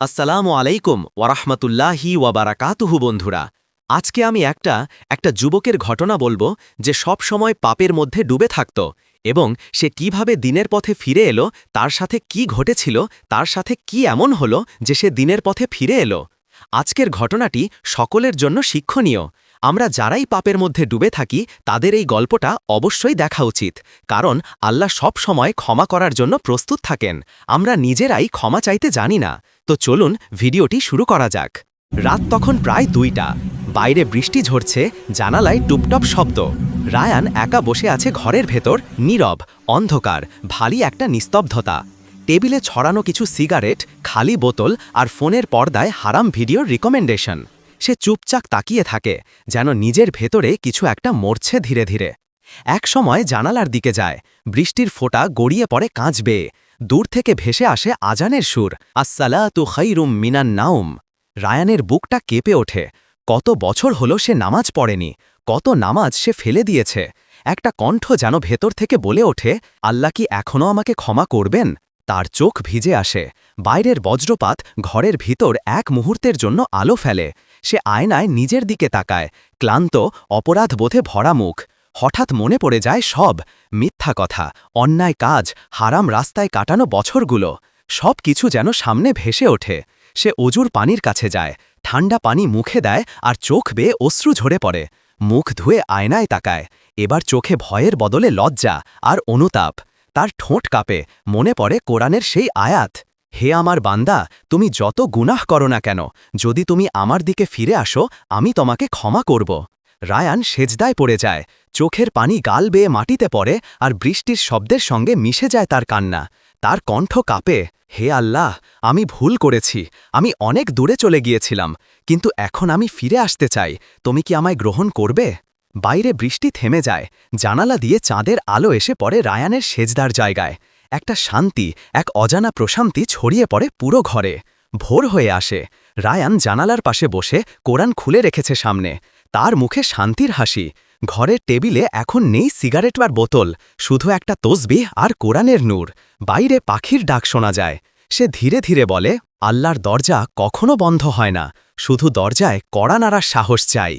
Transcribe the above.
আসসালামু আলাইকুম ওয়ারাহমাতুল্লাহি ওয়াবারাকাতুহু বন্ধুরা। আজকে আমি একটা একটা যুবকের ঘটনা বলব যে সব সময় পাপের মধ্যে ডুবে থাকত এবং সে কীভাবে দিনের পথে ফিরে এলো, তার সাথে কি ঘটেছিল, তার সাথে কি এমন হলো যে সে দিনের পথে ফিরে এলো। আজকের ঘটনাটি সকলের জন্য শিক্ষণীয়। আমরা যারাই পাপের মধ্যে ডুবে থাকি, তাদের এই গল্পটা অবশ্যই দেখা উচিত, কারণ আল্লাহ সব সময় ক্ষমা করার জন্য প্রস্তুত থাকেন। আমরা নিজেরাই ক্ষমা চাইতে জানি না। তো চলুন ভিডিওটি শুরু করা যাক। রাত তখন প্রায় দুইটা। বাইরে বৃষ্টি ঝরছে, জানালায় টুপটপ শব্দ। রায়ান একা বসে আছে ঘরের ভেতর, নীরব, অন্ধকার, ভারী একটা নিস্তব্ধতা। টেবিলে ছড়ানো কিছু সিগারেট, খালি বোতল আর ফোনের পর্দায় হারাম ভিডিওর রিকমেন্ডেশন। সে চুপচাক তাকিয়ে থাকে, যেন নিজের ভেতরে কিছু একটা মরছে ধীরে ধীরে। এক সময় জানালার দিকে যায়, বৃষ্টির ফোঁটা গড়িয়ে পড়ে কাঁচ বেয়ে দূর থেকে ভেসে আসে আজানের সুর আসসালা তু খৈরুম মিনান নাউম রায়ানের বুকটা কেঁপে ওঠে, কত বছর হলো সে নামাজ পড়েনি, কত নামাজ সে ফেলে দিয়েছে। একটা কণ্ঠ যেন ভেতর থেকে বলে ওঠে, আল্লাহ কি এখনও আমাকে ক্ষমা করবেন? তার চোখ ভিজে আসে। বাইরের বজ্রপাত ঘরের ভিতর এক মুহূর্তের জন্য আলো ফেলে। সে আয়নায় নিজের দিকে তাকায়। ক্লান্ত, অপরাধ বোধে ভরা মুখ। হঠাৎ মনে পড়ে যায় সব। মিথ্যা কথা, অন্যায় কাজ, হারাম রাস্তায় কাটানো বছরগুলো। সব কিছু যেন সামনে ভেসে ওঠে। সে অজুর পানির কাছে যায়। ঠান্ডা পানি মুখে দেয় আর চোখ বেয়ে অশ্রু ঝরে পড়ে। মুখ ধুয়ে আয়নায় তাকায়। এবার চোখে ভয়ের বদলে লজ্জা আর অনুতাপ। তার ঠোঁট কাঁপে। মনে পড়ে কোরআনের সেই আয়াত, হে আমার বান্দা, তুমি যত গুনাহ করো না কেন, যদি তুমি আমার দিকে ফিরে আসো, আমি তোমাকে ক্ষমা করব। রায়ান সেজদায় পড়ে যায়। চোখের পানি গাল বেয়ে মাটিতে পড়ে আর বৃষ্টির শব্দের সঙ্গে মিশে যায় তার কান্না। তার কণ্ঠ কাঁপে, হে আল্লাহ, আমি ভুল করেছি। আমি অনেক দূরে চলে গিয়েছিলাম, কিন্তু এখন আমি ফিরে আসতে চাই। তুমি কি আমায় গ্রহণ করবে? বাইরে বৃষ্টি থেমে যায়, জানালা দিয়ে চাঁদের আলো এসে পড়ে রায়ানের সেজদার জায়গায়। একটা শান্তি, এক অজানা প্রশান্তি ছড়িয়ে পড়ে পুরো ঘরে। ভোর হয়ে আসে। রায়ান জানালার পাশে বসে কোরআন খুলে রেখেছে সামনে। তার মুখে শান্তির হাসি। ঘরের টেবিলে এখন নেই সিগারেট বার বোতল, শুধু একটা তসবিহ আর কোরআনের নূর। বাইরে পাখির ডাক শোনা যায়। সে ধীরে ধীরে বলে, আল্লাহর দরজা কখনো বন্ধ হয় না। শুধু দরজায় কড়া নাড়ার সাহস চাই।